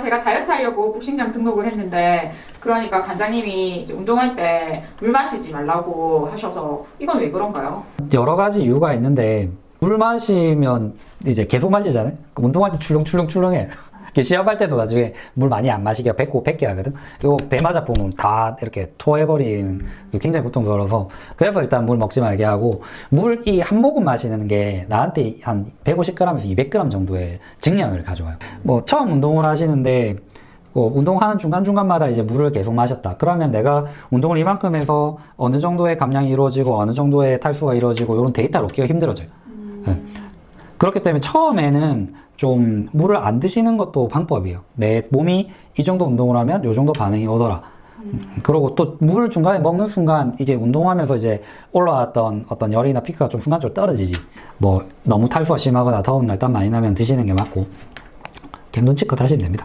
제가 다이어트 하려고 복싱장 등록을 했는데 그러니까 관장님이 이제 운동할 때 물 마시지 말라고 하셔서 이건 왜 그런가요? 여러 가지 이유가 있는데 물 마시면 이제 계속 마시잖아요. 그 운동할 때 출렁출렁출렁해. 시합할 때도 나중에 물 많이 안 마시게 뱉고 뱉게 하거든. 이거 배 맞아 보면 다 이렇게 토해버리는 게 굉장히 고통스러워서 그래서 일단 물 먹지 말게 하고 물 이 한 모금 마시는 게 나한테 한 150g에서 200g 정도의 증량을 가져와요. 뭐 처음 운동을 하시는데 어, 운동하는 중간중간마다 이제 물을 계속 마셨다. 그러면 내가 운동을 이만큼 해서 어느 정도의 감량이 이루어지고 어느 정도의 탈수가 이루어지고 이런 데이터를 얻기가 힘들어져요. 네. 그렇기 때문에 처음에는 좀 물을 안 드시는 것도 방법이에요. 내 몸이 이 정도 운동을 하면 이 정도 반응이 오더라. 음, 그리고 또 물을 중간에 먹는 순간 이게 운동하면서 이제 올라왔던 어떤 열이나 피크가 좀 순간적으로 떨어지지. 뭐 너무 탈수가 심하거나 더운 날 땀 많이 나면 드시는 게 맞고. 눈치껏 하시면 됩니다.